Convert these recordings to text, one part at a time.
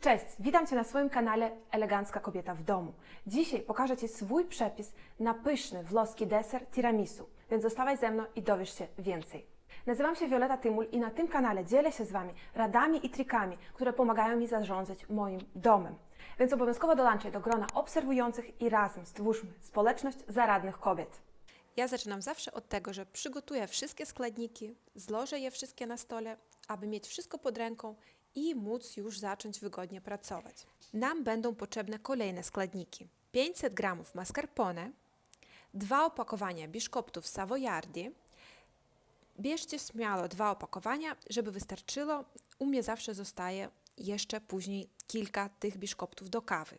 Cześć, witam Cię na swoim kanale Elegancka Kobieta w Domu. Dzisiaj pokażę Ci swój przepis na pyszny włoski deser tiramisu, więc zostawaj ze mną i dowiesz się więcej. Nazywam się Violeta Tymul i na tym kanale dzielę się z Wami radami i trikami, które pomagają mi zarządzać moim domem. Więc obowiązkowo dołączaj do grona obserwujących i razem stwórzmy społeczność zaradnych kobiet. Ja zaczynam zawsze od tego, że przygotuję wszystkie składniki, złożę je wszystkie na stole, aby mieć wszystko pod ręką i móc już zacząć wygodnie pracować. Nam będą potrzebne kolejne składniki. 500 g mascarpone, dwa opakowania biszkoptów savoiardi. Bierzcie śmiało dwa opakowania, żeby wystarczyło. U mnie zawsze zostaje jeszcze później kilka tych biszkoptów do kawy.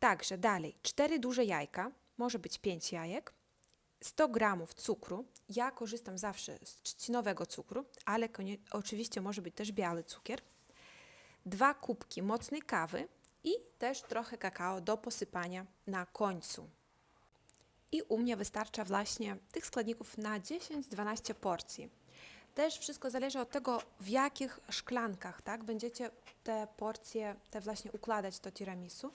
Także dalej, cztery duże jajka, może być 5 jajek, 100 gramów cukru. Ja korzystam zawsze z trzcinowego cukru, ale oczywiście może być też biały cukier. Dwa kubki mocnej kawy i też trochę kakao do posypania na końcu. I u mnie wystarcza właśnie tych składników na 10-12 porcji. Też wszystko zależy od tego, w jakich szklankach tak, będziecie te porcje, te właśnie układać to tiramisu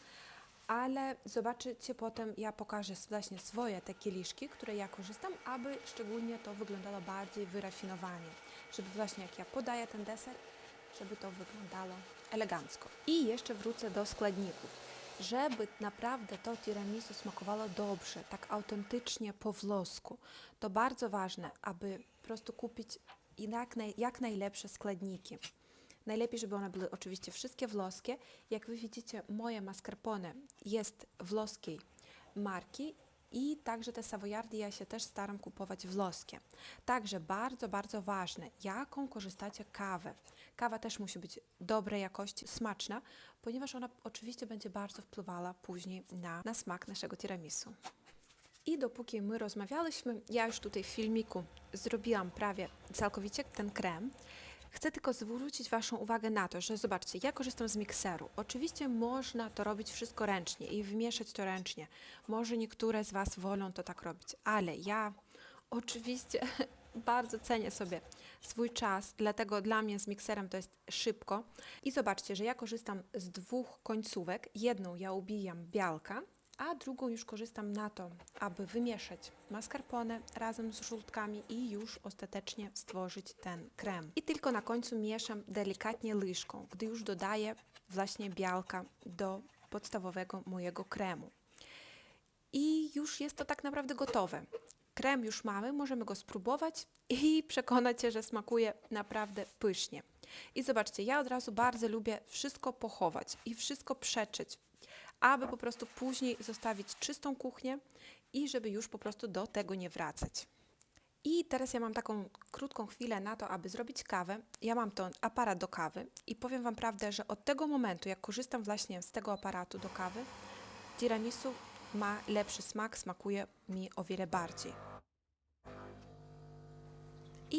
ale zobaczycie potem, ja pokażę właśnie swoje te kieliszki, które ja korzystam, aby szczególnie to wyglądało bardziej wyrafinowanie, żeby właśnie jak ja podaję ten deser, żeby to wyglądało elegancko. I jeszcze wrócę do składników. Żeby naprawdę to tiramisu smakowało dobrze, tak autentycznie po włosku, to bardzo ważne, aby po prostu kupić jak, naj, jak najlepsze składniki. Najlepiej, żeby one były oczywiście wszystkie włoskie. Jak Wy widzicie, moje mascarpone jest włoskiej marki i także te savoiardi ja się też staram kupować włoskie. Także bardzo, bardzo ważne, jaką korzystacie kawę. Kawa też musi być dobrej jakości, smaczna, ponieważ ona oczywiście będzie bardzo wpływała później na, na smak naszego tiramisu. I dopóki my rozmawialiśmy, ja już tutaj w filmiku zrobiłam prawie całkowicie ten krem. Chcę tylko zwrócić Waszą uwagę na to, że zobaczcie, ja korzystam z mikseru. Oczywiście można to robić wszystko ręcznie i wymieszać to ręcznie. Może niektóre z Was wolą to tak robić, ale ja oczywiście bardzo cenię sobie swój czas, dlatego dla mnie z mikserem to jest szybko. I zobaczcie, że ja korzystam z dwóch końcówek. Jedną ja ubijam białka, a drugą już korzystam na to, aby wymieszać mascarpone razem z żółtkami i już ostatecznie stworzyć ten krem. I tylko na końcu mieszam delikatnie łyżką, gdy już dodaję właśnie białka do podstawowego mojego kremu. I już jest to tak naprawdę gotowe. Krem już mamy, możemy go spróbować i przekonać się, że smakuje naprawdę pysznie. I zobaczcie, ja od razu bardzo lubię wszystko pochować i wszystko przeczyć, aby po prostu później zostawić czystą kuchnię i żeby już po prostu do tego nie wracać. I teraz ja mam taką krótką chwilę na to, aby zrobić kawę. Ja mam ten aparat do kawy i powiem Wam prawdę, że od tego momentu, jak korzystam właśnie z tego aparatu do kawy, tiramisu ma lepszy smak, smakuje mi o wiele bardziej.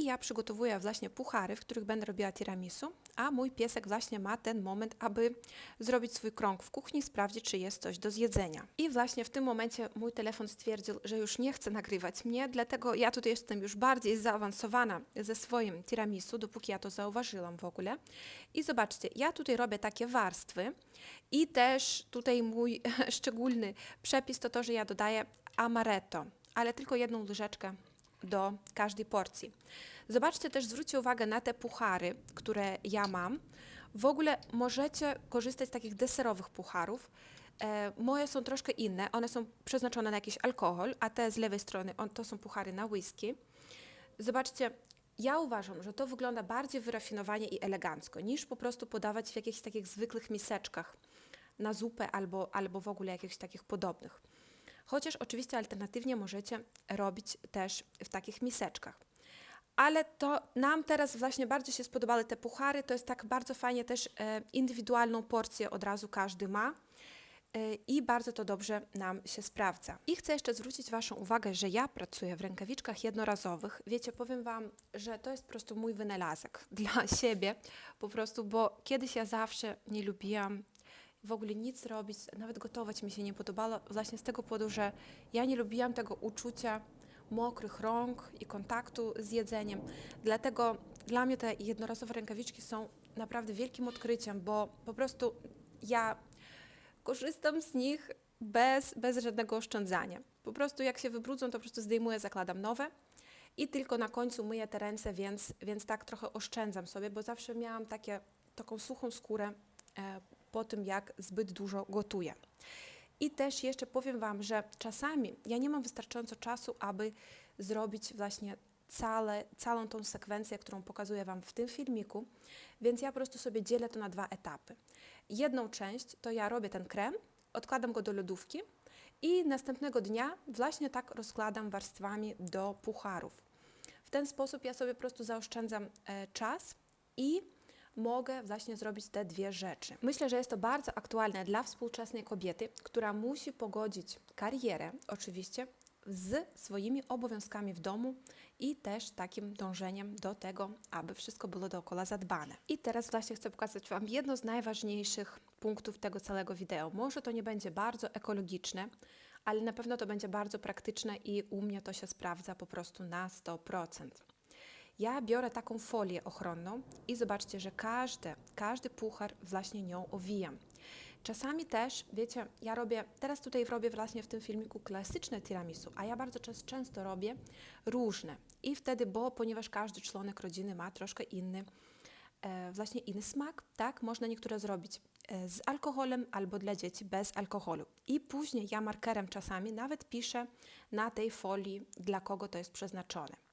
Ja przygotowuję właśnie puchary, w których będę robiła tiramisu, a mój piesek właśnie ma ten moment, aby zrobić swój krąg w kuchni, sprawdzić, czy jest coś do zjedzenia. I właśnie w tym momencie mój telefon stwierdził, że już nie chce nagrywać mnie, dlatego ja tutaj jestem już bardziej zaawansowana ze swoim tiramisu, dopóki ja to zauważyłam w ogóle. I zobaczcie, ja tutaj robię takie warstwy i też tutaj mój szczególny przepis to to, że ja dodaję amaretto, ale tylko jedną łyżeczkę do każdej porcji. Zobaczcie też, zwróćcie uwagę na te puchary, które ja mam. W ogóle możecie korzystać z takich deserowych pucharów. E, moje są troszkę inne, one są przeznaczone na jakiś alkohol, a te z lewej strony on, to są puchary na whisky. Zobaczcie, ja uważam, że to wygląda bardziej wyrafinowanie i elegancko, niż po prostu podawać w jakichś takich zwykłych miseczkach na zupę albo, albo w ogóle jakichś takich podobnych. Chociaż oczywiście alternatywnie możecie robić też w takich miseczkach. Ale to nam teraz właśnie bardzo się spodobały te puchary. To jest tak bardzo fajnie też e, indywidualną porcję od razu każdy ma. E, I bardzo to dobrze nam się sprawdza. I chcę jeszcze zwrócić Waszą uwagę, że ja pracuję w rękawiczkach jednorazowych. Wiecie, powiem Wam, że to jest po prostu mój wynalazek dla siebie, po prostu, bo kiedyś ja zawsze nie lubiłam w ogóle nic robić, nawet gotować mi się nie podobało, właśnie z tego powodu, że ja nie lubiłam tego uczucia mokrych rąk i kontaktu z jedzeniem. Dlatego dla mnie te jednorazowe rękawiczki są naprawdę wielkim odkryciem, bo po prostu ja korzystam z nich bez, bez żadnego oszczędzania. Po prostu jak się wybrudzą, to po prostu zdejmuję, zakładam nowe i tylko na końcu myję te ręce, więc, więc tak trochę oszczędzam sobie, bo zawsze miałam takie, taką suchą skórę e, po tym, jak zbyt dużo gotuję. I też jeszcze powiem Wam, że czasami ja nie mam wystarczająco czasu, aby zrobić właśnie całe, całą tą sekwencję, którą pokazuję Wam w tym filmiku, więc ja po prostu sobie dzielę to na dwa etapy. Jedną część to ja robię ten krem, odkładam go do lodówki i następnego dnia właśnie tak rozkładam warstwami do pucharów. W ten sposób ja sobie po prostu zaoszczędzam e, czas i mogę właśnie zrobić te dwie rzeczy. Myślę, że jest to bardzo aktualne dla współczesnej kobiety, która musi pogodzić karierę, oczywiście, z swoimi obowiązkami w domu i też takim dążeniem do tego, aby wszystko było dookoła zadbane. I teraz właśnie chcę pokazać Wam jedno z najważniejszych punktów tego całego wideo. Może to nie będzie bardzo ekologiczne, ale na pewno to będzie bardzo praktyczne i u mnie to się sprawdza po prostu na 100%. Ja biorę taką folię ochronną i zobaczcie, że każdy, każdy puchar właśnie nią owijam. Czasami też, wiecie, ja robię, teraz tutaj robię właśnie w tym filmiku klasyczne tiramisu, a ja bardzo często, robię różne. I wtedy, bo ponieważ każdy członek rodziny ma troszkę inny, e, właśnie inny smak, tak, można niektóre zrobić e, z alkoholem albo dla dzieci bez alkoholu. I później ja markerem czasami nawet piszę na tej folii, dla kogo to jest przeznaczone.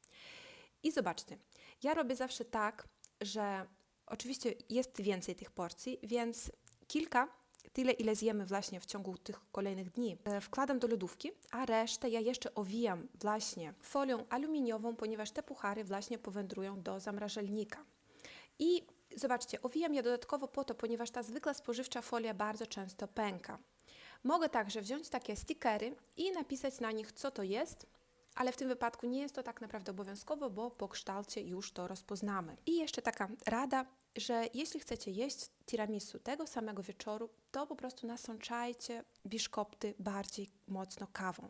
I zobaczcie, ja robię zawsze tak, że oczywiście jest więcej tych porcji, więc kilka, tyle ile zjemy właśnie w ciągu tych kolejnych dni, e, wkładam do lodówki, a resztę ja jeszcze owijam właśnie folią aluminiową, ponieważ te puchary właśnie powędrują do zamrażalnika. I zobaczcie, owijam je dodatkowo po to, ponieważ ta zwykła spożywcza folia bardzo często pęka. Mogę także wziąć takie stickery i napisać na nich, co to jest, ale w tym wypadku nie jest to tak naprawdę obowiązkowo, bo po kształcie już to rozpoznamy. I jeszcze taka rada, że jeśli chcecie jeść tiramisu tego samego wieczoru, to po prostu nasączajcie biszkopty bardziej mocno kawą.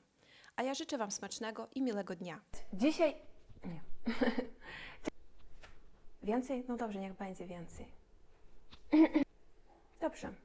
A ja życzę Wam smacznego i miłego dnia. Dzisiaj. Nie. więcej? No dobrze, niech będzie więcej. Dobrze.